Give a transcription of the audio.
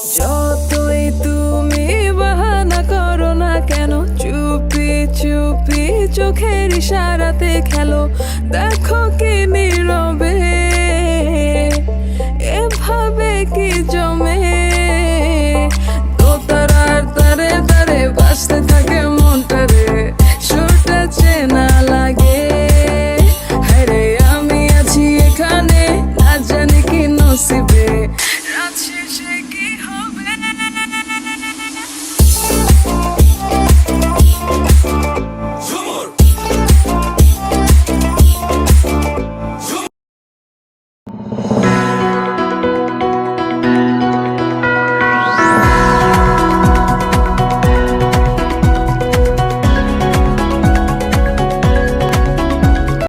যতই তুমি বাহানা করো না কেন, চুপি চুপি চোখের ইশারাতে খেলো, দেখো কি নীরবে, এভাবে কি জমে? দোতারার তারে তারে বাঁচতে থাকে মনটারে সুরটা চেনা